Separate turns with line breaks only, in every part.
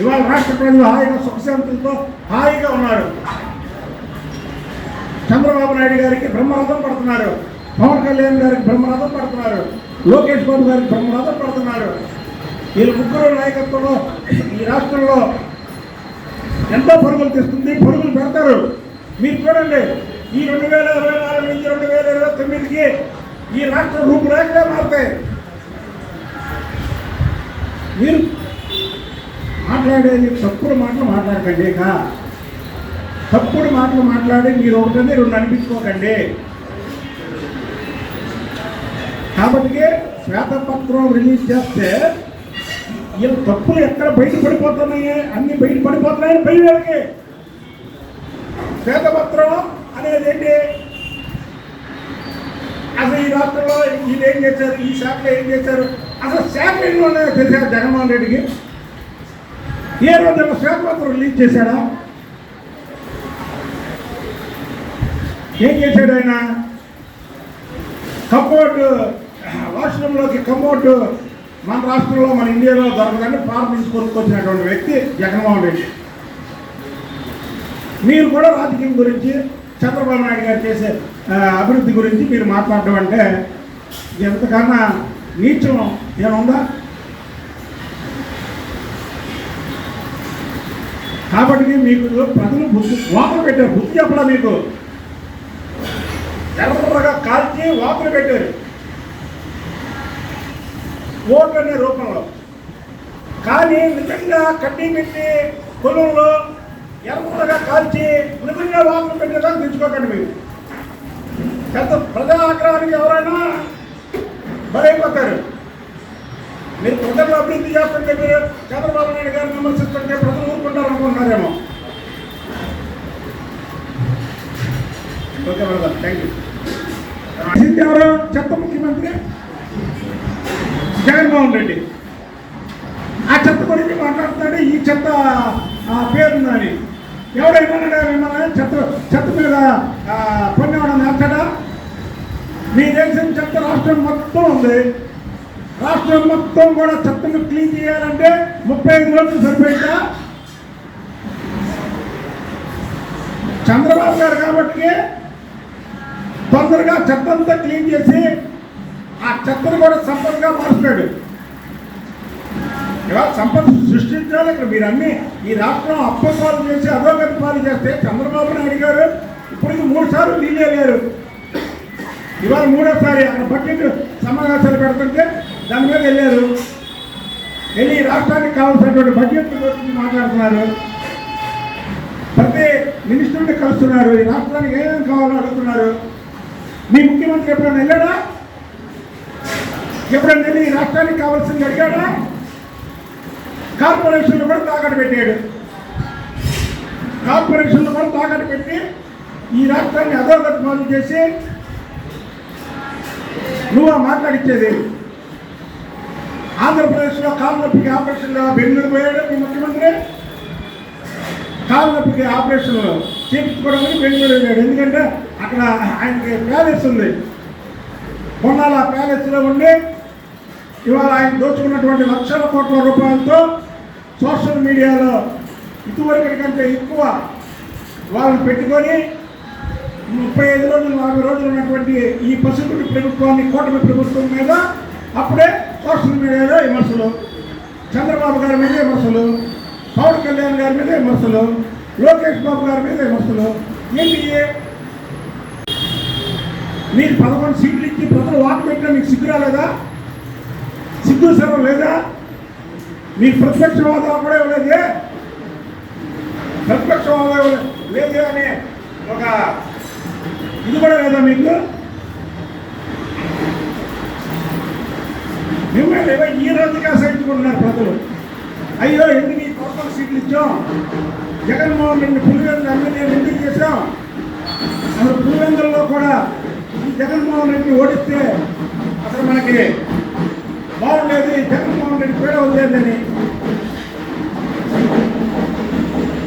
ఇవాళ రాష్ట్ర ప్రజలు హాయిగా సుఖశాంతులతో హాయిగా ఉన్నారు. చంద్రబాబు నాయుడు గారికి బ్రహ్మరథం పడుతున్నారు. పవన్ కళ్యాణ్ గారికి బ్రహ్మరథం పడుతున్నారు. లోకేష్ బాబు గారికి బ్రహ్మరథం పడుతున్నారు. వీళ్ళ ముగ్గురు నాయకత్వంలో ఈ రాష్ట్రంలో ఎంతో పరుగులు తెస్తుంది పరుగులు పెడతారు. మీరు చూడండి ఈ రెండు వేల ఇరవై నాలుగు నుంచి రెండు వేల ఇరవై తొమ్మిదికి ఈ రాష్ట్ర రూపురేఖలే మారుతాయి. మీరు మాట్లాడేది తప్పుడు మాటలు మాట్లాడకండి ఇక తప్పుడు మాటలు మాట్లాడి మీరు ఒకటనే రెండు అనిపించుకోకండి కాబట్టి శ్వేతపత్రం రిలీజ్ చేస్తే వీళ్ళ తప్పులు ఎక్కడ బయట పడిపోతున్నాయి అన్ని బయట పడిపోతున్నాయి బయలుకి శ్వేతపత్రం అనేది ఏంటి? అసలు ఈ రాష్ట్రంలో వీళ్ళు ఏం చేశారు? ఈ శాఖలో ఏం చేశారు? అసలు శాఖ ఎన్ని ఉన్నాయో తెలిసారు జగన్మోహన్ రెడ్డికి? ఏ రోజు శ్వేతపత్రం రిలీజ్ చేశాడా? ఏం చేశాడు ఆయన? కంఫర్ట్ వాష్రూమ్లోకి కంఫర్ట్ మన రాష్ట్రంలో మన ఇండియాలో దొరకదని ప్రారంభించి కొనుక్కొచ్చినటువంటి వ్యక్తి జగన్మోహన్ రెడ్డి. మీరు కూడా రాజకీయం గురించి చంద్రబాబు నాయుడు గారు చేసే అభివృద్ధి గురించి మీరు మాట్లాడడం అంటే ఎంతకన్నా నీచం ఏముందా కాబట్టి మీకు ప్రజలు బుద్ధి వాతలు పెట్టారు. బుద్ధి చెప్పడా మీకు. ఎర్రగా కాల్చి వాతలు పెట్టారు. ఓట్లు అనే రూపంలో. కానీ నిజంగా కడ్డీ పెట్టి పొలంలో ఎర్రగా కాల్చి నిజంగా వాతలు పెట్టేదాన్ని తెచ్చుకోకండి మీరు. పెద్ద ప్రజా ఆగ్రహానికి ఎవరైనా బలైపోతారు. మీరు ప్రజలను అభివృద్ధి చేస్తుంటే మీరు చంద్రబాబు నాయుడు గారిని విమర్శిస్తుంటే ప్రజలు ఊరుకుంటారు అనుకుంటున్నారేమో ఓకే థ్యాంక్ యూ రాసింది చెత్త ముఖ్యమంత్రి. జగన్మోహన్ రెడ్డి. ఆ చెత్త గురించి మాట్లాడుతున్నాడు ఈ చెత్త ఆ, పేరుందని ఎవడైనా ఏమన్నా చెత్త చెత్త మీద ఆ, నచ్చడా మీ దేశం చెత్త రాష్ట్రం మొత్తం ఉంది. రాష్ట్రం మొత్తం కూడా చెత్తను క్లీన్ చేయాలంటే ముప్పై ఐదు రోజులు సరిపోయిందా? చంద్రబాబు గారు కాబట్టి తొందరగా చెత్తంతా క్లీన్ చేసి ఆ చెత్తను కూడా సంపదగా మారుస్తాడు ఇవాళ సంపద సృష్టించాలి. ఇక్కడ మీరు అన్ని ఈ రాష్ట్రం అప్పసాలు చేసి అధోగతి పాలు చేస్తే చంద్రబాబు నాయుడు గారు ఇప్పటికి మూడు సార్లు ఢిల్లీ అయ్యారు ఇవాళ మూడోసారి అక్కడ బడ్జెట్ సమావేశాలు పెడుతుంటే దాని మీద వెళ్ళారు. వెళ్ళి రాష్ట్రానికి కావాల్సినటువంటి బడ్జెట్ గురించి మాట్లాడుతున్నారు. ప్రతి మినిస్టర్ని కలుస్తున్నారు. ఈ రాష్ట్రానికి ఏమేమి కావాలో అడుగుతున్నారు. మీ ముఖ్యమంత్రి ఎప్పుడైనా వెళ్ళాడా? ఎప్పుడైనా వెళ్ళి ఈ రాష్ట్రానికి కావాల్సింది అడిగాడా? కార్పొరేషన్లు కూడా తాకట్టు పెట్టాడు. కార్పొరేషన్లు కూడా తాకట్టు పెట్టి ఈ రాష్ట్రాన్ని అధోగతి పాలు చేసి నువ్వు మాట్లాడిచ్చేది? ఆంధ్రప్రదేశ్లో కాలు నొప్పికి ఆపరేషన్లో బెంగళూరు పోయాడు మీ ముఖ్యమంత్రి. కాలు నొప్పికి ఆపరేషన్ చేయించుకోవడానికి బెంగళూరు వెళ్ళాడు. ఎందుకంటే అక్కడ ఆయనకి ప్యాలెస్ ఉంది. కొన్నాళ్ళ ప్యాలెస్లో ఉండి ఇవాళ ఆయన దోచుకున్నటువంటి లక్షల కోట్ల రూపాయలతో సోషల్ మీడియాలో ఇటువరకటి కంటే ఎక్కువ వాళ్ళని పెట్టుకొని ముప్పై ఐదు రోజులు నలభై రోజులు ఉన్నటువంటి ఈ పసుపుడి ప్రభుత్వాన్ని కూటమి ప్రభుత్వం మీద అప్పుడే సోషల్ మీడియాలో విమర్శలు చంద్రబాబు గారి మీద విమర్శలు పవన్ కళ్యాణ్ గారి మీద విమర్శలు లోకేష్ బాబు గారి మీద విమర్శలు. ఎన్డీఏ మీరు పదకొండు సీట్లు ఇచ్చి ప్రజలు వాకు పెట్టినా మీకు సిగ్గు రాలేదా? సిగ్గు సర్వం లేదా? మీకు ప్రతిపక్ష హోదా కూడా ఇవ్వలేదే? ప్రతిపక్ష హోదా లేదు అనే ఒక ఇది కూడా లేదా మీకు? మిమ్మల్ని ఏవో ఈ రోజుగా సహించుకుంటున్నారు ప్రజలు. అయ్యో ఎందుకు ఈ కొత్త సీట్లు ఇచ్చాం జగన్మోహన్ రెడ్డి పులివెందులు ఎమ్మెల్యే ఎందుకు చేశాం? అసలు పులివెందుల్లో కూడా ఈ జగన్మోహన్ రెడ్డి ఓడిస్తే అసలు మనకి బాగుండేది జగన్మోహన్ రెడ్డి పేడ వదిలేదని.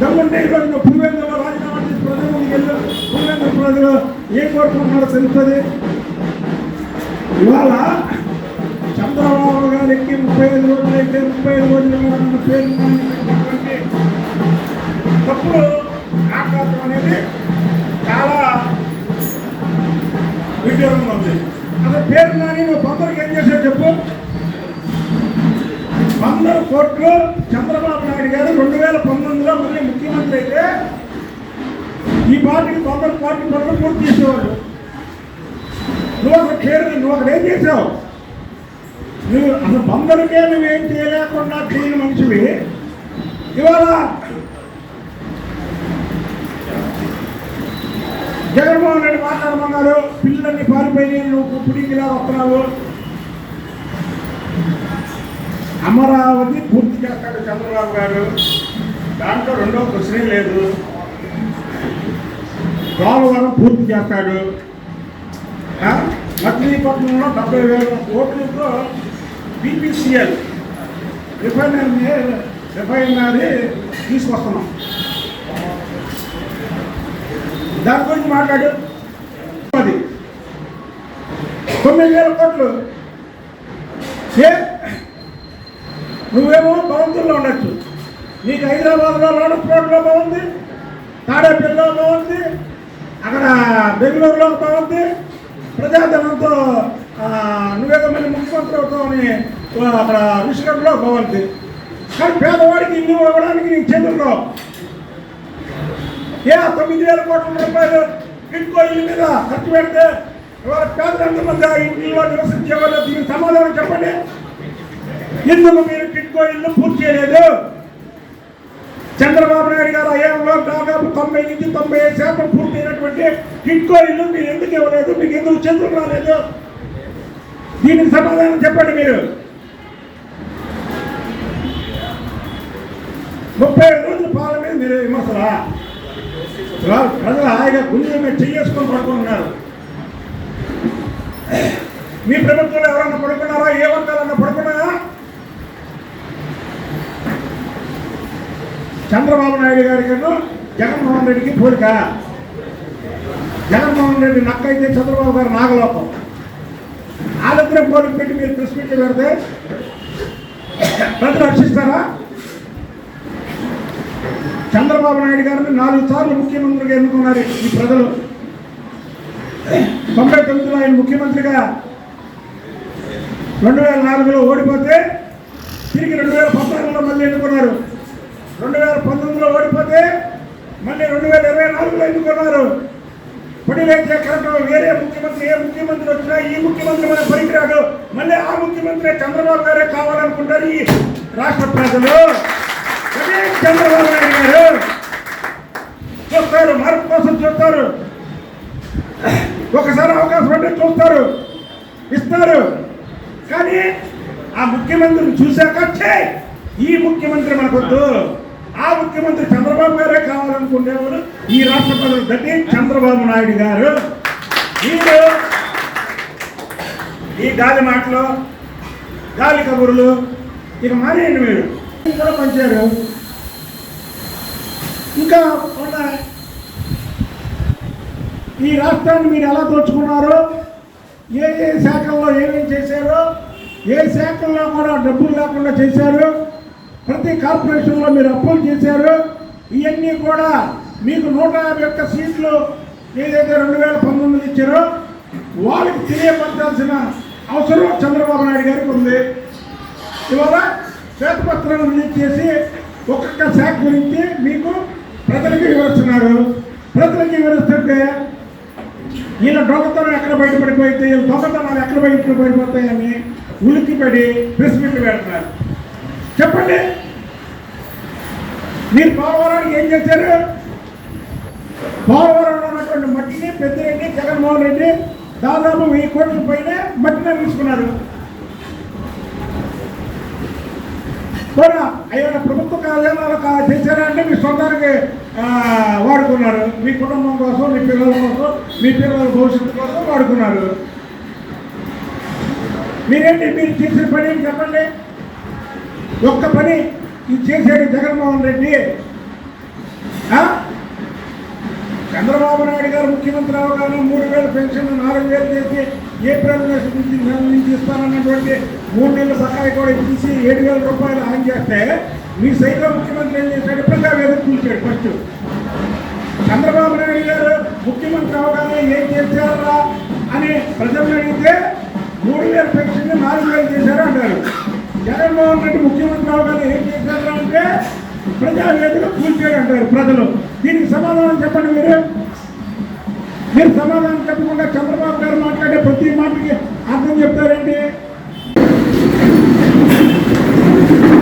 దమ్ముంటే ఈరోజు నువ్వు పులివెందులో రాజీనామా చేసి ప్రజల ముందుకు వెళ్ళు. పులివెందుల ప్రజలు ఏం కోరుకుంటున్నారో తెలుస్తుంది. ఇవాళ ముప్పై ఐదు కోట్లు అయితే ముప్పై ఐదు కోట్లు తప్పుడు ఆకర్షణ అనేది చాలా విద్యోగంగా ఉంది అదే పేరు నాని నువ్వు ఏం చేశావు చెప్పు వంద కోట్లు చంద్రబాబు నాయుడు గారు రెండు వేల పంతొమ్మిదిలో మళ్ళీ ముఖ్యమంత్రి అయితే ఈ పార్టీకి తొందర పార్టీ పనులు పూర్తి చేసేవాడు నువ్వు అక్కడ పేరు నువ్వు అక్కడ ఏం చేసావు? నువ్వు అసలు బందరికే నువ్వేం చేయలేకుండా చేయని మనిషివి. ఇవాళ జగన్మోహన్ రెడ్డి మాట్లాడమన్నారు పిల్లలన్నీ పారిపోయి నువ్వు పుడికిలా వస్తున్నావు. అమరావతి పూర్తి చేస్తాడు చంద్రబాబు గారు. దాంట్లో రెండో ప్రశ్నే లేదు. పోలవరం పూర్తి చేస్తాడు. మచిలీపట్నంలో డెబ్బై వేల కోట్లతో బీపీసీఎల్. రిఫైనరీ రిఫైనరీ తీసుకొస్తున్నాం. దాని గురించి మాట్లాడు. అది. తొమ్మిది వేల కోట్లు. ఏ? నువ్వేమో భవంతుల్లో ఉండొచ్చు. నీకు హైదరాబాద్లో లోడస్ రోడ్లో బాగుంది తాడేపల్లిలో బాగుంది అక్కడ బెంగళూరులో బాగుంది ప్రజాధనంతో నువ్వేదో మళ్ళీ ముఖ్యమంత్రి అవుతావని అక్కడ విషయంలో బాగుంది కానీ పేదవాడికి ఇల్లు ఇవ్వడానికి నీకు చేతుల్లో ఏ తొమ్మిది వేల కోట్ల రూపాయలు ఇంకో ఇల్లు మీద ఖర్చు పెడితే ఇవాళ పేదలు ఇంట్లో నివసించే వాళ్ళు దీనికి సమాధానం చెప్పండి. ఎందుకు మీరు టిట్కో ఇల్లు పూర్తి చేయలేదు. చంద్రబాబు నాయుడు గారు అయ్యంలో దాదాపు తొంభై నుంచి తొంభై ఐదు శాతం పూర్తి అయినటువంటి టిట్కో ఇల్లు మీరు ఎందుకు ఇవ్వలేదు? మీకు ఎందుకు చేతులు రాలేదు? దీనికి సమాధానం చెప్పండి మీరు. ముప్పై ఐదు రోజుల పాలన మీద మీరు విమర్శలా? ప్రజలు హాయిగా గుండె మీద చెయ్యేసుకొని పడుకుంటున్నారు. మీ ప్రభుత్వంలో ఎవరన్నా పడుకున్నారా? ఏ వర్గాలన్నా పడుకున్నారా? చంద్రబాబు నాయుడు గారి కన్నా జగన్మోహన్ రెడ్డికి పోలిక. జగన్మోహన్ రెడ్డి నక్క అయితే చంద్రబాబు గారు నాగలోకం. వాళ్ళిద్దరే పోలిక పెట్టి మీరు ప్రెస్ పెడితే ప్రజలు రక్షిస్తారా చంద్రబాబు నాయుడు గారిని నాలుగు సార్లు ముఖ్యమంత్రిగా ఎన్నుకున్నారు ఈ ప్రజలు. తొంభై తొమ్మిదిలో ఆయన ముఖ్యమంత్రిగా రెండు వేల నాలుగులో ఓడిపోతే తిరిగి రెండు వేల పద్నాలుగులో మళ్ళీ ఎన్నుకున్నారు. రెండు వేల పంతొమ్మిదిలో ఓడిపోతే మళ్ళీ రెండు వేల ఇరవై నాలుగులో ఎన్నుకున్నారు. పడివేసే కరెక్ట్ వేరే ముఖ్యమంత్రి ఏ ముఖ్యమంత్రి వచ్చినా ఈ ముఖ్యమంత్రి మన పనికిరాడు మళ్ళీ ఆ ముఖ్యమంత్రి చంద్రబాబు గారే కావాలనుకుంటారు ఈ రాష్ట్ర ప్రజలు. చంద్రబాబు నాయుడు గారు. చూస్తారు మార్పు కోసం చూస్తారు. ఒకసారి అవకాశం అంటే చూస్తారు. ఇస్తారు. కానీ ఆ ముఖ్యమంత్రిని చూశాక వచ్చే ఈ ముఖ్యమంత్రి మనకొద్దు. ఆ ముఖ్యమంత్రి చంద్రబాబు గారే కావాలనుకునేవాడు ఈ రాష్ట్ర ప్రజలు చంద్రబాబు నాయుడు గారు. వీరు ఈ గాలి మాటలు గాలి కబుర్లు ఇక మారేయండి మీరు కూడా పంచారు. ఇంకా ఈ రాష్ట్రాన్ని మీరు ఎలా దోచుకున్నారో ఏ ఏ శాఖల్లో ఏమేమి చేశారో ఏ శాఖల్లో కూడా డబ్బులు లేకుండా చేశారు ప్రతి కార్పొరేషన్లో మీరు అప్పులు చేశారు ఇవన్నీ కూడా మీకు నూట యాభై ఒక్క సీట్లు ఏదైతే రెండు వేల పంతొమ్మిది ఇచ్చారో. వాళ్ళకి తెలియపరచాల్సిన అవసరం చంద్రబాబు నాయుడు గారికి ఉంది. ఇవాళ శ్వేతపత్రాలను రిలీజ్ చేసి ఒక్కొక్క శాఖ గురించి మీకు ప్రజలకి వివరిస్తున్నారు. ప్రజలకి వివరిస్తుంటే ఈయన దొంగతనం ఎక్కడ బయటపడిపోతే వీళ్ళ దొంగతనాలు ఎక్కడ బయట పడిపోతాయని ఉలిక్కిపడి ప్రెస్ మీట్లు పెడుతున్నారు. చెప్పండి. మీరు పోలవరానికి ఏం చేశారు? పోలవరంలో ఉన్నటువంటి మట్టిని పెద్దిరెడ్డి జగన్మోహన్ రెడ్డి దాదాపు వెయ్యి కోట్ల పైన మట్టిని తీసుకున్నారు కూడా అయ్యా ప్రభుత్వ కార్యాలయాలు కా- చేశారా అంటే మీ సొంతానికి వాడుకున్నారు. మీ కుటుంబం కోసం మీ పిల్లల కోసం మీ పిల్లల భవిష్యత్తు కోసం వాడుకున్నారు. మీరేంటి మీరు చేసిన పని ఏంటి చెప్పండి? ఒక్క పని ఇది చేసేది జగన్మోహన్ రెడ్డి. చంద్రబాబు నాయుడు గారు ముఖ్యమంత్రి అవగానే మూడు వేల పెన్షన్ నాలుగు వేలు చేసి ఏప్రిల్ నెల నుంచి ఇస్తానన్నటువంటి మూడు నెలల సహాయ కూడా తీసి ఏడు వేల రూపాయలు ఆయన చేస్తే మీ సైతం ముఖ్యమంత్రి ఏం చేశాడు? ప్రజా ఎదుర్కొంచాడు ఫస్ట్. చంద్రబాబు నాయుడు గారు ముఖ్యమంత్రి అవగానే ఏం చేశారా అని ప్రజలను అడిగితే మూడు వేల పెన్షన్ నాలుగు వేలు చేశారు అంటారు. జగన్మోహన్ రెడ్డి ముఖ్యమంత్రి అవగానే ఏం చేశారు అంటే ప్రజావేదిక కూల్చేయడం అంటారు ప్రజలు. దీనికి సమాధానం చెప్పండి మీరు. మీరు సమాధానం చెప్పకుండా చంద్రబాబు గారు మాట్లాడే ప్రతి మాటకి అర్థం చెప్తారండి